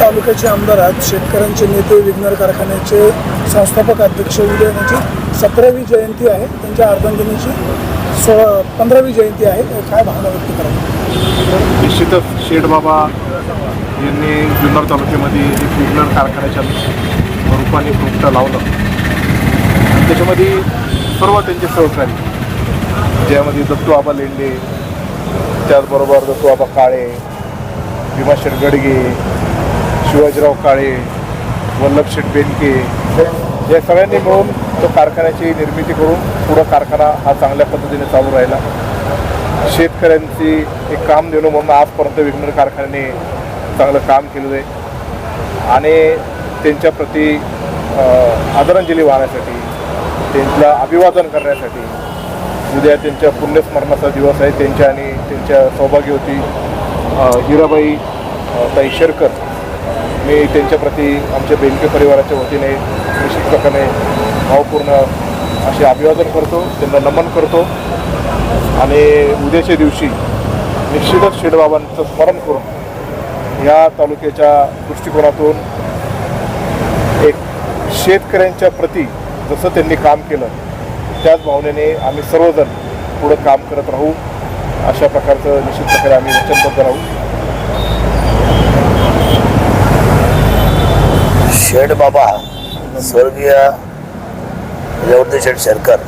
तालुक्याचे आमदार आहेत. शेतकऱ्यांचे नेते विघ्नर कारखान्याचे संस्थापक अध्यक्ष उदय यांची सतरावी जयंती आहे. त्यांच्या अर्धांजनीची सोळा पंधरावी जयंती आहे. काय भावना व्यक्त करा निश्चितच शेठबाबा यांनी जुन्नर तालुक्यामध्ये एक विघ्नर कारखान्याच्या रूपाने भूमिका लावलं. आणि त्याच्यामध्ये सर्व त्यांचे सहकारी ज्यामध्ये दत्तू आबा लेंडे त्याचबरोबर दत्तू आबा काळे भीमाशेठ गडगे शिवाजीराव काळे वल्लभ शेठ बेनके या सगळ्यांनी मिळून तो कारखान्याची निर्मिती करून पुढं कारखाना हा चांगल्या पद्धतीने चालू राहिला. शेतकऱ्यांची एक काम देणं म्हणून आजपर्यंत विघ्नर कारखान्याने चांगलं काम केलेलं आहे. आणि त्यांच्याप्रती आदरांजली वाहण्यासाठी त्यांना अभिवादन करण्यासाठी उद्या त्यांच्या पुण्यस्मरणाचा दिवस आहे. त्यांच्या आणि त्यांच्या सौभाग्यवती हिराबाई अ, ताई शेरकर मी त्यांच्याप्रती आमच्या बेनके परिवाराच्या वतीने निश्चित प्रकारे भावपूर्ण असे अभिवादन करतो त्यांना नमन करतो. आणि उद्याच्या दिवशी निश्चितच शेडबाबांचं स्मरण करून या तालुक्याच्या दृष्टिकोनातून एक शेतकऱ्यांच्या प्रती जसं त्यांनी काम केलं त्याच भावनेने आम्ही सर्वजण पुढं काम करत राहू. अशा प्रकारचं निश्चित प्रकारे आम्ही वचनबद्ध राहू. शेठ बाबा स्वर्गीय रेवती शेठ शेरकर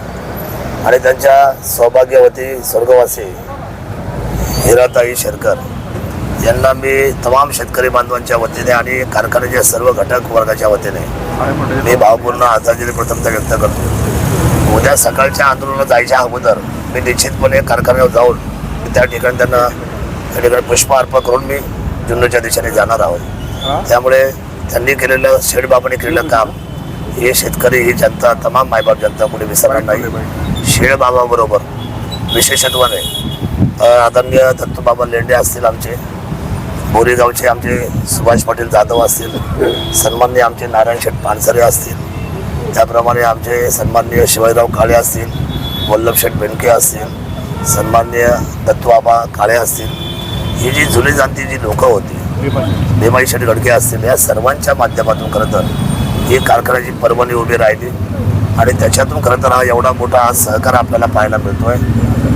आणि त्यांच्या सौभाग्यवती स्वर्गवासी हिराताई शेरकर. यांना मी तमाम शेतकरी बांधवांच्या वतीने आणि कारखान्याच्या सर्व घटक वर्गाच्या वतीने मी भावपूर्ण आदरांजली प्रथमता व्यक्त करतो. उद्या सकाळच्या आंदोलनाला जायच्या अगोदर मी निश्चितपणे कारखान्यावर जाऊन त्या ठिकाणी त्यांना त्या ठिकाणी पुष्प अर्पण करून मी जुन्नरच्या दिशेने जाणार आहोत. त्यामुळे त्यांनी केलेलं शेडबाबाने केलेलं काम हे शेतकरी ही जनता तमाम मायबाप जनता कोणी विसरणार नाही. शेळबाबाबरोबर विशेषत्वाने आदरणीय दत्तूबाबा लेंडे असतील आमचे बोरीगावचे आमचे सुभाष पाटील जाधव असतील सन्माननीय आमचे नारायण शेठ पानसरे असतील त्याप्रमाणे आमचे सन्माननीय शिवाजीराव काळे असतील वल्लभ शेठ बेनके असतील सन्माननीय दत्तूबाबा काळे असतील ही जी जुनी जाणती जी लोकं होती भीमाई शेठ गडके असतील. या सर्वांच्या माध्यमातून खरं तर ही कारखान्याची पर्वणी उभी राहिली. आणि त्याच्यातून खरं तर हा एवढा मोठा सहकार आपल्याला पाहायला मिळतोय.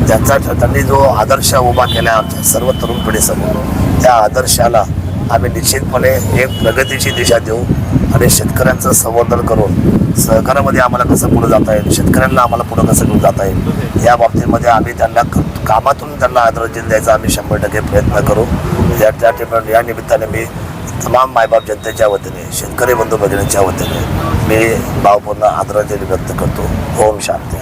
त्यांचा त्यांनी जो आदर्श उभा केला आमच्या सर्व तरुण पिढीसमोर त्या आदर्शाला आम्ही निश्चितपणे एक प्रगतीची दिशा देऊ आणि शेतकऱ्यांचं संवर्धन करून सहकारामध्ये आम्हाला कसं पुढे जाता येईल शेतकऱ्यांना आम्हाला पुढं कसं घेऊन जाता येईल या बाबतीमध्ये आम्ही त्यांना क- कामातून त्यांना आदरांजली द्यायचा आम्ही शंभर टक्के प्रयत्न करू. या त्या ठिकाणी या निमित्ताने मी तमाम मायबाप जनतेच्या वतीने शेतकरी बंधू भगिनींच्या वतीने मी भावपूर्ण आदरांजली व्यक्त करतो. ओम शांती.